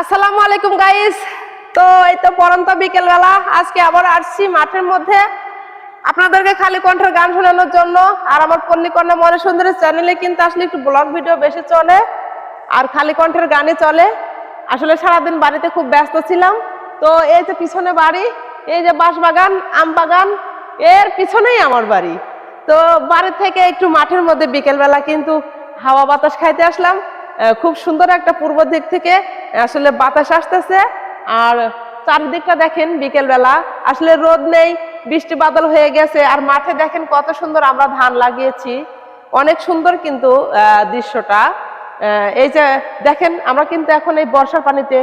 আসসালামু আলাইকুম গাইস তো এই তো পরন্ত বিকেলবেলা, আজকে আবার আসছি মাঠের মধ্যে। আপনাদেরকে খালি কণ্ঠের গান শোনানোর জন্য, আর আমার পল্লীকন্যা মনে সুন্দরের চ্যানেলে কিন্তু আসলে একটু ব্লগ ভিডিও বেশি চলে, আর খালি কণ্ঠের গানে চলে। আসলে সারাদিন বাড়িতে খুব ব্যস্ত ছিলাম। তো এই যে পিছনে বাড়ি, এই যে বাঁশবাগান আম বাগান এর পিছনেই আমার বাড়ি। তো বাড়ি থেকে একটু মাঠের মধ্যে বিকেলবেলা কিন্তু হাওয়া বাতাস খাইতে আসলাম। খুব সুন্দর একটা পূর্ব দিক থেকে আসলে বাতাস আসতেছে। আর চারিদিকটা দেখেন বিকেলবেলা। আসলে রোদ নেই, বৃষ্টি বাদল হয়ে গেছে, আর মাঠে দেখেন কত সুন্দর আমরা ধান লাগিয়েছি। অনেক সুন্দর কিন্তু দৃশ্যটা। এই যে দেখেন, আমরা কিন্তু এখন এই বর্ষার পানিতে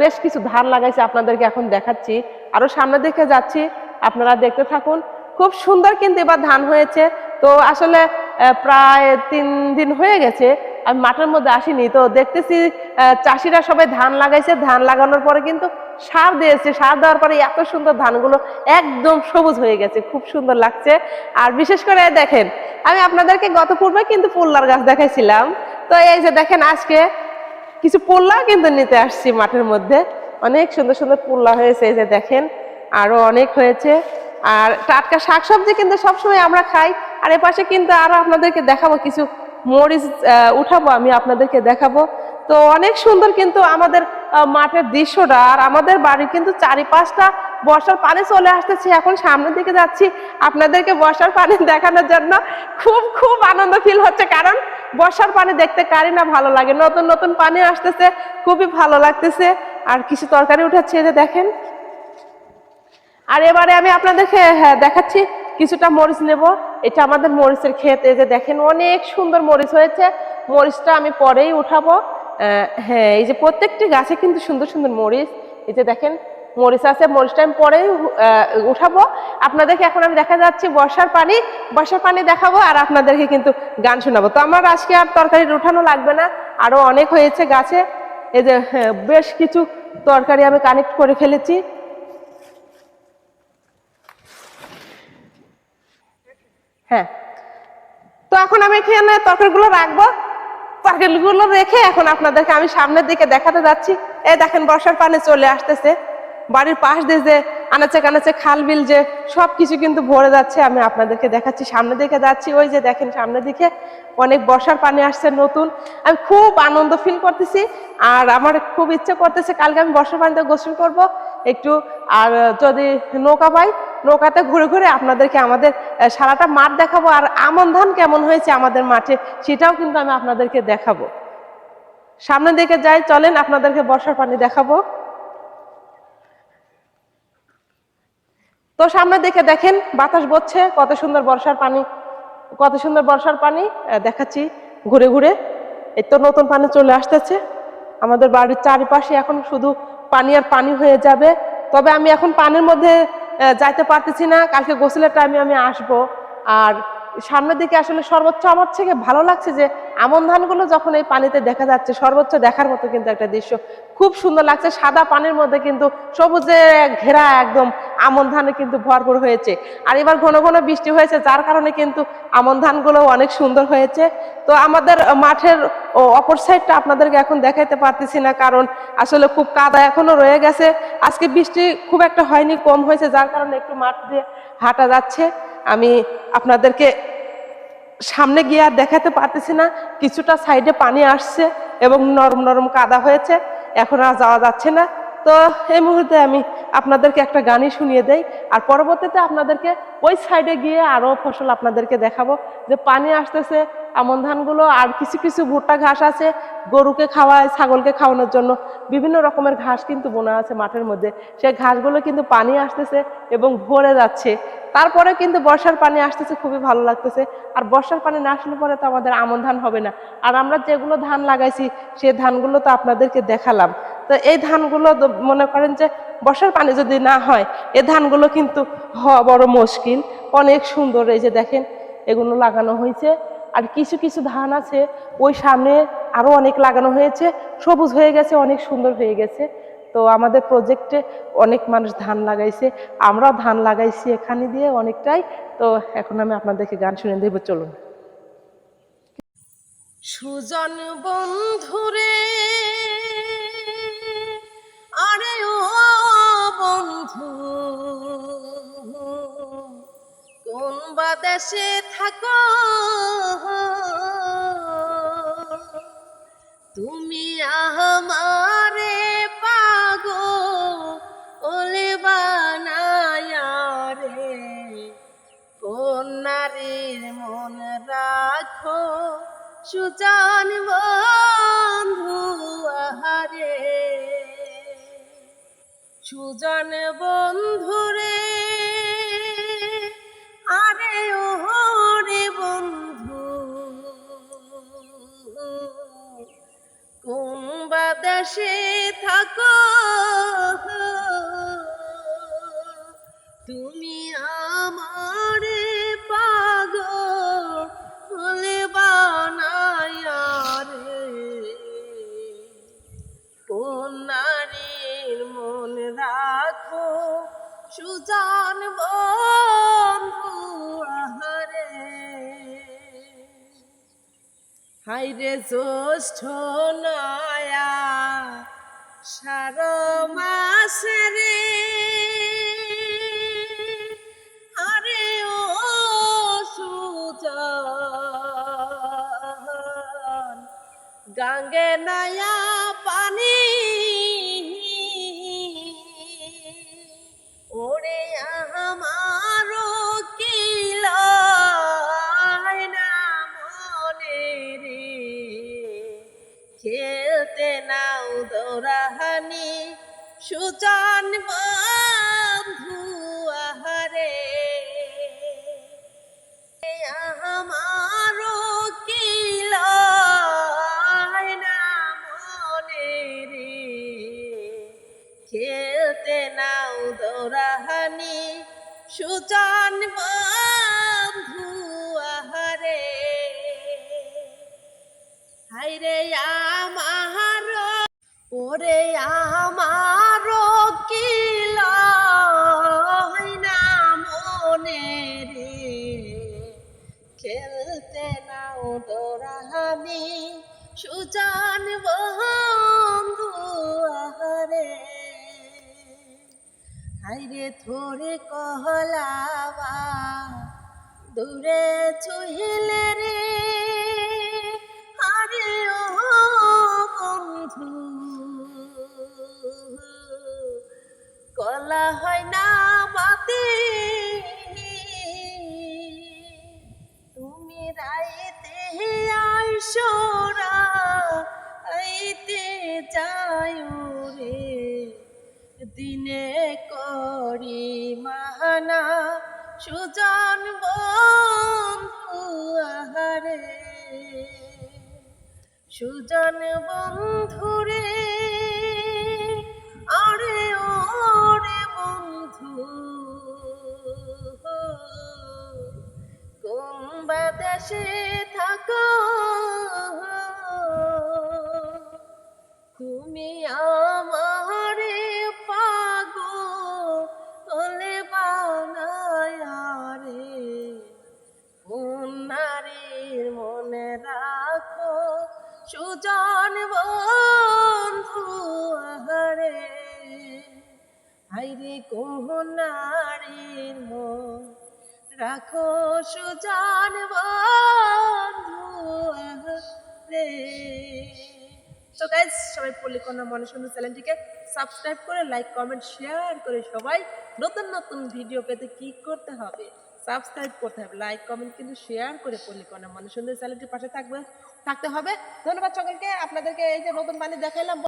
বেশ কিছু ধান লাগাইছি, আপনাদেরকে এখন দেখাচ্ছি। আরও সামনে দিকে যাচ্ছি, আপনারা দেখতে থাকুন। খুব সুন্দর কিন্তু এবার ধান হয়েছে। তো আসলে প্রায় তিন দিন হয়ে গেছে আমি মাঠের মধ্যে আসিনি। তো দেখতেছি চাষিরা সবাই ধান লাগাইছে। ধান লাগানোর পরে কিন্তু সার দিয়েছে। সার দেওয়ার পরে এত সুন্দর ধানগুলো একদম সবুজ হয়ে গেছে। খুব সুন্দর লাগছে। আর বিশেষ করে দেখেন, আমি আপনাদেরকে গত পূর্বে কিন্তু পোল্লার গাছ দেখাইছিলাম। তো এই যে দেখেন, আজকে কিছু পোল্লা কিন্তু নিতে আসছি মাঠের মধ্যে। অনেক সুন্দর সুন্দর পোল্লা হয়েছে। এই যে দেখেন, আরও অনেক হয়েছে। আর টাটকা শাকসবজি কিন্তু সবসময় আমরা খাই। আর এ পাশে কিন্তু আরও আপনাদেরকে দেখাবো কিছু মরিচ উঠাবো আমি আপনাদেরকে দেখাবো। তো অনেক সুন্দর কিন্তু আমাদের মাঠের দৃশ্যটা আর আমাদের বাড়ির কিন্তু চারিপাশটা বর্ষার পানি চলে আসতেছে। এখন সামনের দিকে যাচ্ছি আপনাদেরকে বর্ষার পানি দেখানোর জন্য। খুব খুব আনন্দ ফিল হচ্ছে কারণ বর্ষার পানি দেখতে কারি না ভালো লাগে। নতুন নতুন পানি আসতেছে খুবই ভালো লাগতেছে। আর কিছু তরকারি উঠাচ্ছে যে দেখেন। আর এবারে আমি আপনাদেরকে হ্যাঁ, দেখাচ্ছি কিছুটা মরিচ নেব। এটা আমাদের মরিচের ক্ষেত এই যে দেখেন অনেক সুন্দর মরিচ হয়েছে। মরিচটা আমি পরেই উঠাবো। হ্যাঁ এই যে প্রত্যেকটি গাছে কিন্তু সুন্দর সুন্দর মরিচ। এই যে দেখেন মরিচ আছে মরিচটা আমি পরেই উঠাবো। আপনাদেরকে এখন আমি দেখা যাচ্ছি বর্ষার পানি। বর্ষার পানি দেখাবো আর আপনাদেরকে কিন্তু গান শোনাবো। তো আমার আজকে আর তরকারি উঠানো লাগবে না। আরও অনেক হয়েছে গাছে। এই যে হ্যাঁ, বেশ কিছু তরকারি আমি কানেক্ট করে ফেলেছি। হ্যাঁ। তো এখন আমি এখানে তরকারিগুলো রাখব। তরকারিগুলো রেখে এখন আপনাদেরকে আমি সামনের দিকে দেখাতে যাচ্ছি। এ দেখেন বর্ষার পানি চলে আসতেছে। বাড়ির পাশ দিয়ে যে আনাচে কানাচে খাল বিল যে সব কিছু কিন্তু ভরে যাচ্ছে, আমি আপনাদেরকে দেখাচ্ছি। সামনের দিকে যাচ্ছি, ওই যে দেখেন সামনের দিকে অনেক বর্ষার পানি আসছে নতুন। আমি খুব আনন্দ ফিল করতেছি, আর আমার খুব ইচ্ছে করতেছে কালকে আমি বর্ষার পানিতে গোসল করব। একটু, আর যদি নৌকা পাই, নৌকাতে ঘুরে ঘুরে আপনাদেরকে আমাদের সারাটা মাঠ দেখাবো, আর আমন ধান কেমন হয়েছে আমাদের মাঠে সেটাও কিন্তু আমি আপনাদেরকে দেখাবো। সামনের দিকে যাই, চলেন আপনাদেরকে বর্ষার পানি দেখাবো। তো সামনে দেখে দেখেন, বাতাস বচ্ছে, কত সুন্দর বর্ষার পানি, কত সুন্দর বর্ষার পানি দেখাচ্ছি ঘুরে ঘুরে। এই তো নতুন পানি চলে আসতেছে। আমাদের বাড়ির চারিপাশে এখন শুধু পানি আর পানি হয়ে যাবে। তবে আমি এখন পানির মধ্যে যাইতে পারতেছি না। কালকে গোসলের টাইমে আমি আসব। আর সামনের দিকে আসলে সর্বোচ্চ আমার থেকে ভালো লাগছে যে আমন ধানগুলো যখন এই পানিতে দেখা যাচ্ছে, সর্বোচ্চ দেখার মতো কিন্তু একটা দৃশ্য। খুব সুন্দর লাগছে, সাদা পানির মধ্যে কিন্তু সবুজে ঘেরা একদম আমন ধানে কিন্তু ভরপুর হয়েছে। আর এবার ঘন ঘন বৃষ্টি হয়েছে, যার কারণে কিন্তু আমন ধানগুলো অনেক সুন্দর হয়েছে। তো আমাদের মাঠের অপর সাইডটা আপনাদেরকে এখন দেখাইতে পারতেছি না, কারণ আসলে খুব কাদা এখনও রয়ে গেছে। আজকে বৃষ্টি খুব একটা হয়নি, কম হয়েছে, যার কারণে একটু মাঠ দিয়ে হাঁটা যাচ্ছে। আমি আপনাদেরকে সামনে গিয়ে আর দেখাতে পারতেছি না। কিছুটা সাইডে পানি আসছে এবং নরম নরম কাদা হয়েছে। এখন আর যাওয়া যাচ্ছে না। তো এই মুহূর্তে আমি আপনাদেরকে একটা গানই শুনিয়ে দেই। আর পরবর্তীতে আপনাদেরকে ওই সাইডে গিয়ে আরও ফসল আপনাদেরকে দেখাবো। যে পানি আসতেছে, আমন ধানগুলো আর কিছু কিছু ভুট্টা ঘাস আছে, গরুকে খাওয়ায়, ছাগলকে খাওয়ানোর জন্য। বিভিন্ন রকমের ঘাস কিন্তু বোনা আছে মাঠের মধ্যে। সেই ঘাসগুলো কিন্তু পানি আসতেছে এবং ভরে যাচ্ছে। তারপরে কিন্তু বর্ষার পানি আসতেছে, খুবই ভালো লাগতেছে। আর বর্ষার পানি না আসলে পরে তো আমাদের আমন ধান হবে না। আর আমরা যেগুলো ধান লাগাইছি সেই ধানগুলো তো আপনাদেরকে দেখালাম। তো এই ধানগুলো মনে করেন যে বর্ষার পানি যদি না হয় এই ধানগুলো কিন্তু হওয়া বড় মুশকিল। অনেক সুন্দর এই যে দেখেন, এগুলো লাগানো হয়েছে। আর কিছু কিছু ধান আছে, ওই সামনে আরও অনেক লাগানো হয়েছে। সবুজ হয়ে গেছে, অনেক সুন্দর হয়ে গেছে। তো আমাদের প্রজেক্টে অনেক মানুষ ধান লাগাইছে। আমরা ধান লাগাইছি এখানে দিয়ে অনেকটাই। তো এখন আমি আপনাদেরকে গান শুনে দেব, চলুন। সুজন বন্ধুরে আরে ও বন্ধু, কোন বাদেশে থাক থাকো? তুমি আহমা রাখো সুজান বন্ধু আহারে। সুজন বন্ধুরে আরে ও রে বন্ধু। কোন দেশে থাকো সুজান বন্ধু আহারে। হাইরে জ্যৈষ্ঠ নয়া সার মাসে রে। নয়া সুচান বন্ধু আহারে। না মনে রে? খেলতে নাও দৌড়াহানি সুচান বন্ধু আহারে। হাইরে আমার ওরে আমার সুজান বন্ধু আহারে। হাইরে থোরে কহলাবা, দূরে চহিলে রে। আরে ও বন্ধু, কলা হয় না বাতে তুমি রাইতে আইসরা আইতে যাই রে। দিনে করি মানা, সুজন বন্ধু আহারে। সুজন বন্ধুরে আরে ওরে বন্ধু। দেশে থাকো। তুমি আমারে পাগো তোলে বানায়া রে কোন নারীর মনে রাখো, সুজন বন্ধু আহারে। হাইরে কোন নারীর মন রাখো সুজন আহারে তো গাইজ সবাই পল্লিকন্যা মনে সুন্দর চ্যানেলটিকে সাবস্ক্রাইব করে লাইক কমেন্ট শেয়ার করে সবাই নতুন নতুন ভিডিও পেতে কি করতে হবে? সাবস্ক্রাইব করতে হবে লাইক কমেন্ট কিন্তু শেয়ার করে পল্লিকন্যা মনে সুন্দর চ্যানেলটির পাশে থাকবে, থাকতে হবে। ধন্যবাদ সকলকে। আপনাদেরকে এই যে নতুন বাণী দেখাইলাম